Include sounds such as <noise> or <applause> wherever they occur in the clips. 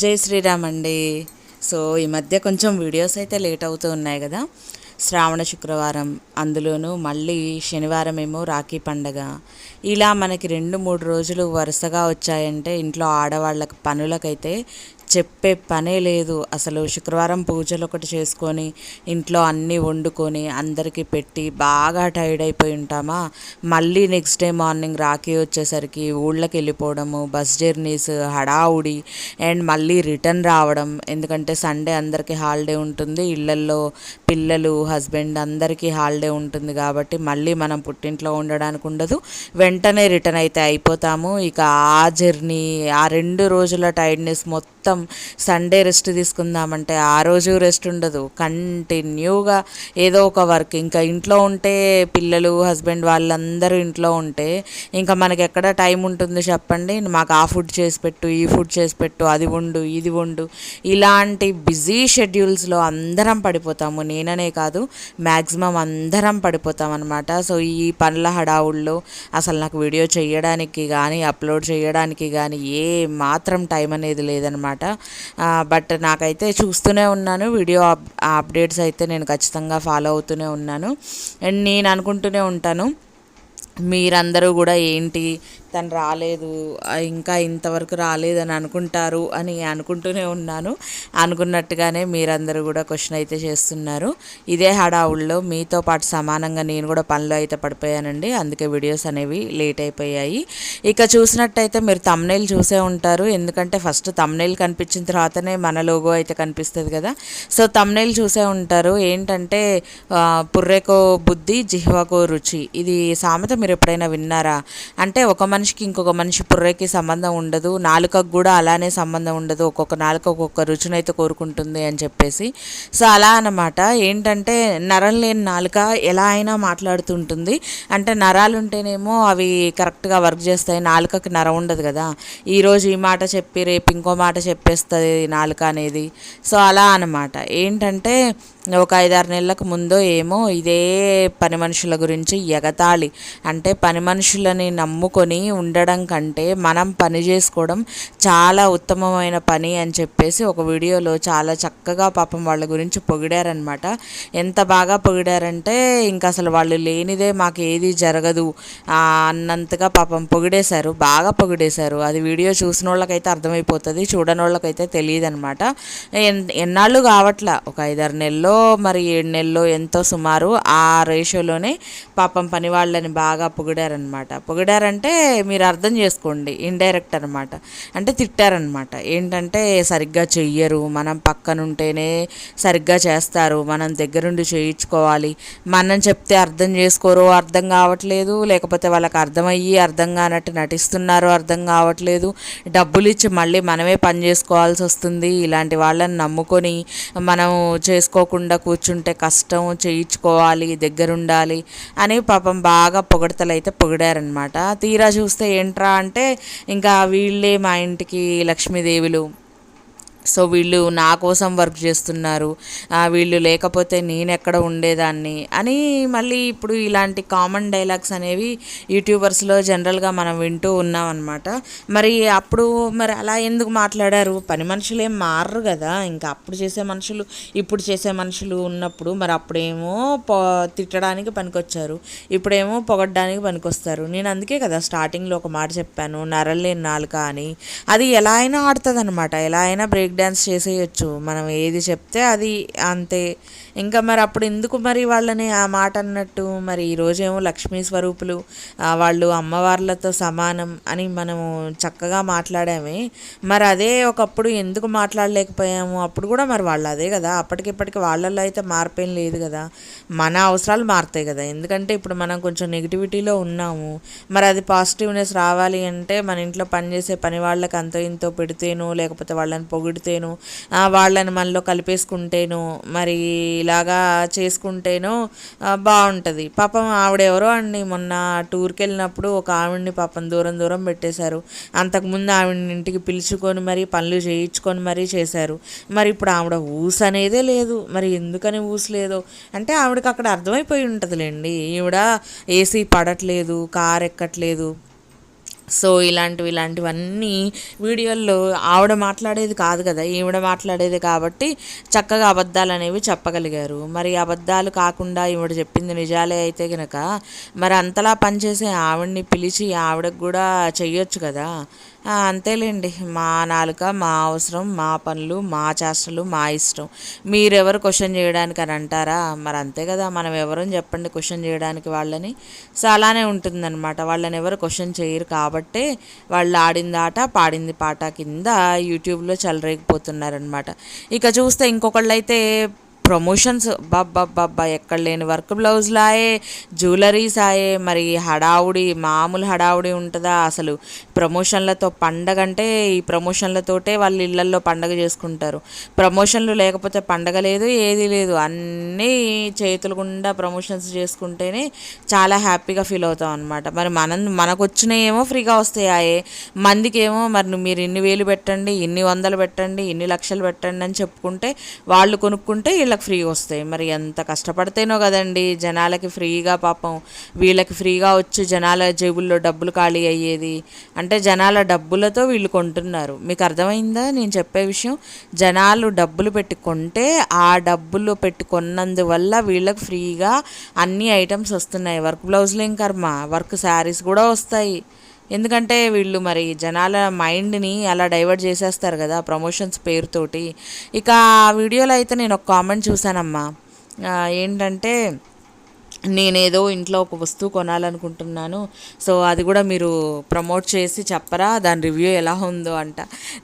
జై శ్రీరామ్ అండి. సో ఈ మధ్య కొంచెం వీడియోస్ అయితే లేట్ అవుతూ ఉన్నాయి కదా. శ్రావణ శుక్రవారం అందులోనూ మళ్ళీ శనివారం ఏమో రాఖీ పండగ. ఇలా మనకి రెండు మూడు రోజులు వరుసగా వచ్చాయంటే ఇంట్లో ఆడవాళ్ళకి పనులకైతే చెప్పే పనే లేదు. అసలు శుక్రవారం పూజలు ఒకటి చేసుకొని ఇంట్లో అన్నీ వండుకొని అందరికీ పెట్టి బాగా టైర్డ్ అయిపోయి ఉంటామా? మళ్ళీ నెక్స్ట్ డే మార్నింగ్ రాఖీ వచ్చేసరికి ఊళ్ళకి వెళ్ళిపోవడము బస్ జర్నీస్ హడావుడి అండ్ మళ్ళీ రిటర్న్ రావడం. ఎందుకంటే సండే అందరికీ హాలిడే ఉంటుంది. ఇళ్ళల్లో పిల్లలు హస్బెండ్ అందరికీ హాలిడే ఉంటుంది కాబట్టి మళ్ళీ మనం పుట్టింట్లో ఉండడానికి ఉండదు. వెంటనే రిటర్న్ అయితే అయిపోతాము. ఇక ఆ జర్నీ ఆ రెండు రోజుల టైర్డ్నెస్ మొత్తం సండే రెస్ట్ తీసుకుందామంటే ఆ రోజు రెస్ట్ ఉండదు. కంటిన్యూగా ఏదో ఒక వర్క్. ఇంకా ఇంట్లో ఉంటే పిల్లలు హస్బెండ్ వాళ్ళందరూ ఇంట్లో ఉంటే ఇంకా మనకి ఎక్కడ టైం ఉంటుంది చెప్పండి. మాకు ఆ ఫుడ్ చేసి పెట్టు ఈ ఫుడ్ చేసి పెట్టు అది వండు ఇది వండు. ఇలాంటి బిజీ షెడ్యూల్స్లో అందరం పడిపోతాము. నేననే కాదు మ్యాక్సిమం అందరం పడిపోతాం అనమాట సో ఈ పనుల హడావుల్లో అసలు నాకు వీడియో చేయడానికి కానీ అప్లోడ్ చేయడానికి కానీ ఏ మాత్రం టైం అనేది లేదనమాట బట్ నాకైతే చూస్తూనే ఉన్నాను. వీడియో అప్డేట్స్ అయితే నేను ఖచ్చితంగా ఫాలో అవుతూనే ఉన్నాను. అండ్ నేను అనుకుంటూనే ఉంటాను. మీరందరూ కూడా ఏంటి తను రాలేదు ఇంకా ఇంతవరకు రాలేదని అనుకుంటారు అని అనుకుంటూనే ఉన్నాను. అనుకున్నట్టుగానే మీరందరూ కూడా క్వశ్చన్ అయితే చేస్తున్నారు. ఇదే హడావుల్లో మీతో పాటు సమానంగా నేను కూడా పనిలో అయితే పడిపోయానండి. అందుకే వీడియోస్ అనేవి లేట్ అయిపోయాయి. ఇక చూసినట్టయితే మీరు తమ్నైల్ చూసే ఉంటారు. ఎందుకంటే ఫస్ట్ తమ్నైల్ కనిపించిన తర్వాతనే మన లోగో అయితే కనిపిస్తుంది కదా. సో తమ్నైల్ చూసే ఉంటారు. ఏంటంటే పుర్రెకో బుద్ధి జిహ్వకో రుచి. ఇది సామెత మీరు ఎప్పుడైనా విన్నారా? అంటే ఒక మనిషికి ఇంకొక మనిషి పుర్రెకి సంబంధం ఉండదు. నాలుకకు కూడా అలానే సంబంధం ఉండదు. ఒక్కొక్క నాలుక ఒక్కొక్క రుచినైతే కోరుకుంటుంది అని చెప్పేసి. సో అలా అనమాట ఏంటంటే నరం లేని నాలుక ఎలా అయినా మాట్లాడుతుంటుంది. అంటే నరాలు ఉంటేనేమో అవి కరెక్ట్గా వర్క్ చేస్తాయి. నాలుకకి నరం ఉండదు కదా. ఈరోజు ఈ మాట చెప్పి రేపు ఇంకో మాట చెప్పేస్తుంది నాలుక అనేది. సో అలా అనమాట ఏంటంటే ఒక ఐదారు నెలలకు ముందో ఏమో ఇదే పని మనుషుల గురించి ఎగతాళి. అంటే పని మనుషులని నమ్ముకొని ఉండడం కంటే మనం పని చేసుకోవడం చాలా ఉత్తమమైన పని అని చెప్పేసి ఒక వీడియోలో చాలా చక్కగా పాపం వాళ్ళ గురించి పొగిడారనమాట ఎంత బాగా పొగిడారంటే ఇంకా అసలు వాళ్ళు లేనిదే మాకు ఏది జరగదు. అన్నంతగా పాపం పొగిడేశారు బాగా పొగిడేశారు. అది వీడియో చూసిన వాళ్ళకైతే అర్థమైపోతుంది చూడని వాళ్ళకైతే తెలియదు అనమాట ఎన్నాళ్ళు కావట్లా? ఒక ఐదారు నెలల్లో మరి ఏడు నెలలో ఎంతో సుమారు ఆ రేషియోలోనే పాపం పని వాళ్ళని బాగా పొగిడారనమాట పొగిడారంటే మీరు అర్థం చేసుకోండి ఇండైరెక్ట్ అనమాట అంటే తిట్టారనమాట ఏంటంటే సరిగ్గా చెయ్యరు మనం పక్కనుంటేనే సరిగ్గా చేస్తారు మనం దగ్గరుండి చేయించుకోవాలి. మనం చెప్తే అర్థం చేసుకోరు అర్థం కావట్లేదు లేకపోతే వాళ్ళకి అర్థమయ్యి అర్థం కానట్టు నటిస్తున్నారు అర్థం కావట్లేదు. డబ్బులు ఇచ్చి మళ్ళీ మనమే పని చేసుకోవాల్సి వస్తుంది ఇలాంటి వాళ్ళని నమ్ముకొని మనం చేసుకోకుండా కూర్చుంటే కష్టం చేయించుకోవాలి దగ్గరుండాలి అని పాపం బాగా పొగడతలు అయితే పొగిడారనమాట తీరా చూస్తే ఏంట్రా అంటే ఇంకా వీళ్ళే మా ఇంటికి లక్ష్మీదేవులు సో వీళ్ళు నా కోసం వర్క్ చేస్తున్నారు. వీళ్ళు లేకపోతే నేను ఎక్కడ ఉండేదాన్ని అని మళ్ళీ ఇప్పుడు ఇలాంటి కామన్ డైలాగ్స్ అనేవి యూట్యూబర్స్లో జనరల్గా మనం వింటూ ఉన్నాం అనమాట మరి అప్పుడు మరి అలా ఎందుకు మాట్లాడారు? పని మనుషులు ఏం మారరు కదా. ఇంకా అప్పుడు చేసే మనుషులు ఇప్పుడు చేసే మనుషులు ఉన్నప్పుడు మరి అప్పుడేమో పొ తిట్టడానికి పనికొచ్చారు. ఇప్పుడేమో పొగడ్డానికి పనికొస్తారు. నేను అందుకే కదా స్టార్టింగ్లో ఒక మాట చెప్పాను నరలేని నాలుక అని. అది ఎలా అయినా ఆడుతుంది అనమాట ఎలా అయినా బ్రేక్ <laughs> బ్రేక్ డ్యాన్స్ చేసేయచ్చు. మనం ఏది చెప్తే అది అంతే. ఇంకా మరి అప్పుడు ఎందుకు మరి వాళ్ళని ఆ మాట అన్నట్టు మరి ఈరోజేమో లక్ష్మీ స్వరూపులు వాళ్ళు అమ్మవార్లతో సమానం అని మనము చక్కగా మాట్లాడామే. మరి అదే ఒకప్పుడు ఎందుకు మాట్లాడలేకపోయాము? అప్పుడు కూడా మరి వాళ్ళు అదే కదా. అప్పటికిప్పటికి వాళ్ళల్లో అయితే మార్పేం లేదు కదా. మన అవసరాలు మారుతాయి కదా. ఎందుకంటే ఇప్పుడు మనం కొంచెం నెగిటివిటీలో ఉన్నాము. మరి అది పాజిటివ్నెస్ రావాలి అంటే మన ఇంట్లో పనిచేసే పని వాళ్ళకి అంతో ఇంతో పెడితేనో లేకపోతే వాళ్ళని పొగిడితేనో వాళ్ళని మనలో కలిపేసుకుంటేను మరి ఇలాగా చేసుకుంటేనో బాగుంటుంది. పాపం ఆవిడెవరో అండి మొన్న టూర్కి వెళ్ళినప్పుడు ఒక ఆవిడ్ని పాపం దూరం దూరం పెట్టేశారు. అంతకుముందు ఆవిడని ఇంటికి పిలుచుకొని మరీ పనులు చేయించుకొని మరీ చేశారు. మరి ఇప్పుడు ఆవిడ ఊసు అనేదే లేదు. మరి ఎందుకని ఊస లేదో? అంటే ఆవిడకి అక్కడ అర్థమైపోయి ఉంటుందిలేండి. ఈవిడ ఏసీ పడట్లేదు కార్ ఎక్కట్లేదు. సో ఇలాంటివి ఇలాంటివన్నీ వీడియోల్లో ఆవిడ మాట్లాడేది కాదు కదా ఈవిడ మాట్లాడేది కాబట్టి చక్కగా అబద్ధాలు అనేవి చెప్పగలిగారు. మరి అబద్ధాలు కాకుండా ఈవిడ చెప్పింది నిజాలే అయితే కనుక మరి అంతలా పనిచేసే ఆవిడని పిలిచి ఆవిడకు కూడా చెయ్యొచ్చు కదా. అంతేలేండి. మా నాలుక మా అవసరం మా పనులు మా చేష్టలు మా ఇష్టం. మీరెవరు క్వశ్చన్ చేయడానికి అని అంటారా? మరి అంతే కదా మనం ఎవరని చెప్పండి క్వశ్చన్ చేయడానికి వాళ్ళని. సో అలానే ఉంటుందన్నమాట. వాళ్ళని ఎవరు క్వశ్చన్ చేయరు కాబట్టి వాళ్ళు ఆడింది ఆట పాడింది పాట కింద యూట్యూబ్లో చెలరేగిపోతున్నారనమాట ఇక చూస్తే ఇంకొకళ్ళు అయితే ప్రమోషన్స్ బాబ్బా ఎక్కడ లేని వర్క్ బ్లౌజ్లాయే జ్యువెలరీస్ ఆయే మరి హడావుడి మామూలు హడావుడి ఉంటుందా? అసలు ప్రమోషన్లతో పండగ అంటే ఈ ప్రమోషన్లతోటే వాళ్ళ ఇళ్ళల్లో పండగ చేసుకుంటారు. ప్రమోషన్లు లేకపోతే పండగ లేదు ఏది లేదు. అన్నీ చేతులు గుండా ప్రమోషన్స్ చేసుకుంటేనే చాలా హ్యాపీగా ఫీల్ అవుతాం అనమాట మరి మనం మనకు వచ్చినాయేమో ఫ్రీగా వస్తాయి మందికేమో మరి మీరు ఇన్ని వేలు పెట్టండి ఇన్ని వందలు పెట్టండి ఇన్ని లక్షలు పెట్టండి అని చెప్పుకుంటే వాళ్ళు కొనుక్కుంటే వీళ్ళకి ఫ్రీగా వస్తాయి. మరి ఎంత కష్టపడితేనో కదండి జనాలకి ఫ్రీగా పాపం వీళ్ళకి ఫ్రీగా వచ్చి జనాల జేబుల్లో డబ్బులు ఖాళీ అయ్యేది. అంటే జనాల డబ్బులతో వీళ్ళు కొంటున్నారు. మీకు అర్థమైందా? నేను చెప్పే విషయం జనాలు డబ్బులు పెట్టి కొంటే ఆ డబ్బులు పెట్టి కొన్నందువల్ల వీళ్ళకి ఫ్రీగా అన్ని ఐటమ్స్ వస్తున్నాయి. వర్క్ బ్లౌజ్లు ఏం కర్మ? వర్క్ శారీస్ కూడా వస్తాయి. ఎందుకంటే వీళ్ళు మరి జనాల మైండ్ని అలా డైవర్ట్ చేసేస్తారు కదా ప్రమోషన్స్ పేరుతోటి. ఇక ఆ వీడియోలో అయితే నేను ఒక కామెంట్ చూశానమ్మా. ఏంటంటే నేనేదో ఇంట్లో ఒక వస్తువు కొనాలనుకుంటున్నాను. సో అది కూడా మీరు ప్రమోట్ చేసి చెప్పరా? దాని రివ్యూ ఎలా ఉందో అంట.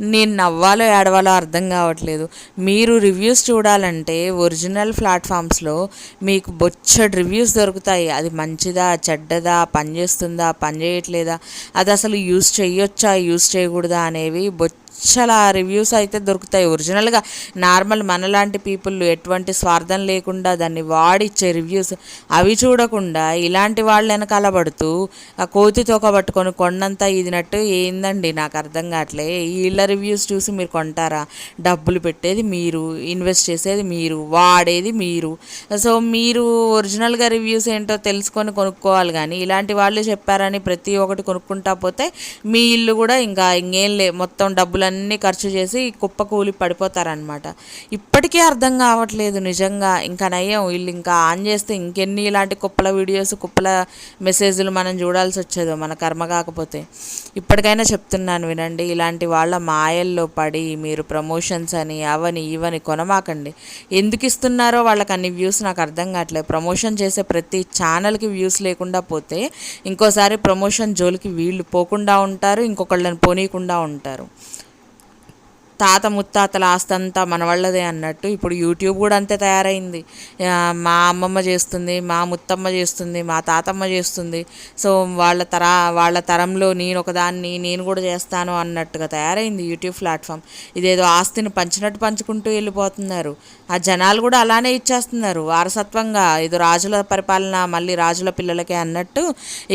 నేను నవ్వాలో ఏడవాలో అర్థం కావట్లేదు. మీరు రివ్యూస్ చూడాలంటే ఒరిజినల్ ప్లాట్ఫామ్స్లో మీకు బొచ్చడి రివ్యూస్ దొరుకుతాయి. అది మంచిదా చెడ్డదా పనిచేస్తుందా పనిచేయట్లేదా? అది అసలు యూస్ చేయొచ్చా యూస్ చేయకూడదా అనేవి బొచ్చ చాలా రివ్యూస్ అయితే దొరుకుతాయి. ఒరిజినల్గా నార్మల్ మనలాంటి పీపుల్ ఎటువంటి స్వార్థం లేకుండా దాన్ని వాడిచ్చే రివ్యూస్ అవి చూడకుండా ఇలాంటి వాళ్ళ వెనకాల పడుతూ ఆ కోతి తోక పట్టుకొని కొండంతా ఇదినట్టు ఏందండి? నాకు అర్థం కావట్లే. వీళ్ళ రివ్యూస్ చూసి మీరు కొంటారా? డబ్బులు పెట్టేది మీరు ఇన్వెస్ట్ చేసేది మీరు వాడేది మీరు. సో మీరు ఒరిజినల్గా రివ్యూస్ ఏంటో తెలుసుకొని కొనుక్కోవాలి కానీ ఇలాంటి వాళ్ళు చెప్పారని ప్రతి ఒక్కటి కొనుక్కుంటా పోతే మీ ఇల్లు కూడా ఇంకా ఇంకేం లే మొత్తం డబ్బులు డబ్బులన్నీ ఖర్చు చేసి కుప్ప కూలి పడిపోతారనమాట ఇప్పటికీ అర్థం కావట్లేదు నిజంగా. ఇంకా నయ్యం వీళ్ళు ఇంకా ఆన్ చేస్తే ఇంకెన్ని ఇలాంటి కుప్పల వీడియోస్ కుప్పల మెసేజ్లు మనం చూడాల్సి వచ్చేదో మన కర్మ కాకపోతే. ఇప్పటికైనా చెప్తున్నాను వినండి ఇలాంటి వాళ్ళ మాయల్లో పడి మీరు ప్రమోషన్స్ అని అవని ఇవని కొనమాకండి. ఎందుకు ఇస్తున్నారో వాళ్ళకి అన్ని వ్యూస్ నాకు అర్థం కావట్లేదు. ప్రమోషన్ చేసే ప్రతి ఛానల్కి వ్యూస్ లేకుండా పోతే ఇంకోసారి ప్రమోషన్ జోలికి వీళ్ళు పోకుండా ఉంటారు ఇంకొకళ్ళని పోనీయకుండా ఉంటారు. తాత ముత్తాతల ఆస్తి అంతా మన అన్నట్టు ఇప్పుడు యూట్యూబ్ కూడా అంతే తయారైంది. మా అమ్మమ్మ చేస్తుంది మా ముత్తమ్మ చేస్తుంది మా తాతమ్మ చేస్తుంది. సో వాళ్ళ తరా వాళ్ళ తరంలో నేను ఒకదాన్ని నేను కూడా చేస్తాను అన్నట్టుగా తయారైంది యూట్యూబ్ ప్లాట్ఫామ్. ఇదేదో ఆస్తిని పంచినట్టు పంచుకుంటూ వెళ్ళిపోతున్నారు. ఆ జనాలు కూడా అలానే ఇచ్చేస్తున్నారు. వారసత్వంగా ఇది రాజుల పరిపాలన మళ్ళీ రాజుల పిల్లలకే అన్నట్టు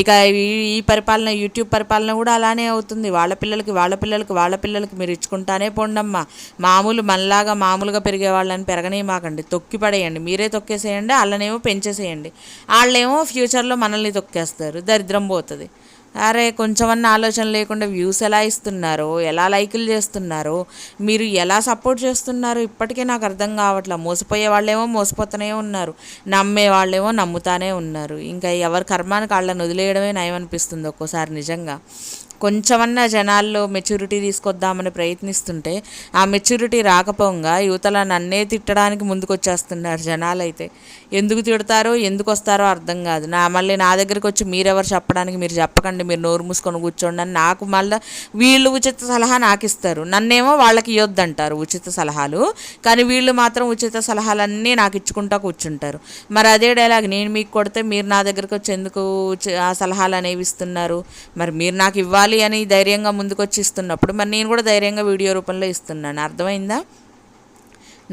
ఇక ఈ ఈ పరిపాలన యూట్యూబ్ పరిపాలన కూడా అలానే అవుతుంది. వాళ్ళ పిల్లలకి వాళ్ళ పిల్లలకి వాళ్ళ పిల్లలకి మీరు ఇచ్చుకుంటానే పోండమ్మా. మామూలు మనలాగా మామూలుగా పెరిగే వాళ్ళని పెరగనేమాకండి తొక్కి పడేయండి మీరే తొక్కేసేయండి వాళ్ళనేమో పెంచేసేయండి. వాళ్ళేమో ఫ్యూచర్లో మనల్ని తొక్కేస్తారు. దరిద్రం పోతుంది. అరే కొంచెమన్నా ఆలోచన లేకుండా వ్యూస్ ఎలా ఇస్తున్నారో ఎలా లైకులు చేస్తున్నారో మీరు ఎలా సపోర్ట్ చేస్తున్నారు ఇప్పటికే నాకు అర్థం కావట్లేదు మోసపోయే వాళ్ళేమో మోసపోతూనే ఉన్నారు. నమ్మే వాళ్ళేమో నమ్ముతానే ఉన్నారు. ఇంకా ఎవరి కర్మానికి వాళ్ళని వదిలేయడమే నయం అనిపిస్తుంది ఒక్కోసారి నిజంగా. కొంచెమన్నా జనాల్లో మెచ్యూరిటీ తీసుకొద్దామని ప్రయత్నిస్తుంటే ఆ మెచ్యూరిటీ రాకపోగా యువతల నన్నే తిట్టడానికి ముందుకొచ్చేస్తున్నారు జనాలైతే. ఎందుకు తిడతారో ఎందుకు వస్తారో అర్థం కాదు. నా మళ్ళీ నా దగ్గరికి వచ్చి మీరెవరు చెప్పడానికి మీరు చెప్పకండి మీరు నోరు మూసుకొని కూర్చోండి అని నాకు మళ్ళీ వీళ్ళు ఉచిత సలహా నాకు ఇస్తారు నన్నేమో వాళ్ళకి ఇవ్వద్దంటారు ఉచిత సలహాలు కానీ వీళ్ళు మాత్రం ఉచిత సలహాలన్నీ నాకు ఇచ్చుకుంటా కూర్చుంటారు. మరి అదే డైలాగ్ నేను మీకు కొడితే మీరు నా దగ్గరికి వచ్చి ఎందుకు ఆ సలహాలు అనేవి ఇస్తున్నారు? మరి మీరు నాకు ఇవ్వాలి అని ధైర్యంగా ముందుకొచ్చి ఇస్తున్నప్పుడు మరి నేను కూడా ధైర్యంగా వీడియో రూపంలో ఇస్తున్నాను. అర్థమైందా?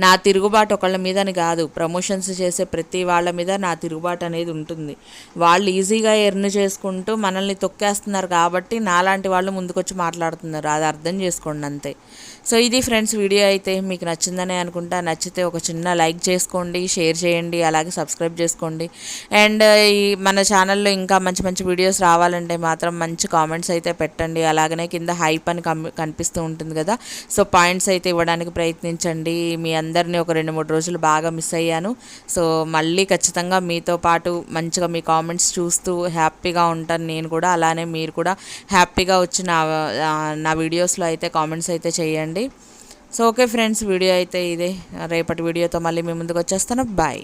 నా తిరుగుబాటు ఒకళ్ళ మీదని కాదు. ప్రమోషన్స్ చేసే ప్రతి వాళ్ళ మీద నా తిరుగుబాటు అనేది ఉంటుంది. వాళ్ళు ఈజీగా ఎర్న్ చేసుకుంటూ మనల్ని తొక్కేస్తున్నారు కాబట్టి నాలాంటి వాళ్ళు ముందుకొచ్చి మాట్లాడుతున్నారు. అది అర్థం చేసుకోండి అంతే. సో ఇది ఫ్రెండ్స్ వీడియో అయితే మీకు నచ్చిందనే అనుకుంటా. నచ్చితే ఒక చిన్న లైక్ చేసుకోండి షేర్ చేయండి అలాగే సబ్స్క్రైబ్ చేసుకోండి. అండ్ ఈ మన ఛానల్లో ఇంకా మంచి మంచి వీడియోస్ రావాలంటే మాత్రం మంచి కామెంట్స్ అయితే పెట్టండి. అలాగనే కింద హైప్ అని కనిపిస్తూ ఉంటుంది కదా. సో పాయింట్స్ అయితే ఇవ్వడానికి ప్రయత్నించండి. మీ అందరినీ ఒక రెండు మూడు రోజులు బాగా మిస్ అయ్యాను. సో మళ్ళీ ఖచ్చితంగా మీతో పాటు మంచిగా మీ కామెంట్స్ చూస్తూ హ్యాపీగా ఉంటాను నేను కూడా. అలానే మీరు కూడా హ్యాపీగా వచ్చి నా నా వీడియోస్లో అయితే కామెంట్స్ అయితే చేయండి. సో ఓకే ఫ్రెండ్స్ వీడియో అయితే ఇదే. రేపటి వీడియోతో మళ్ళీ మీ ముందుకు వచ్చేస్తాను. బాయ్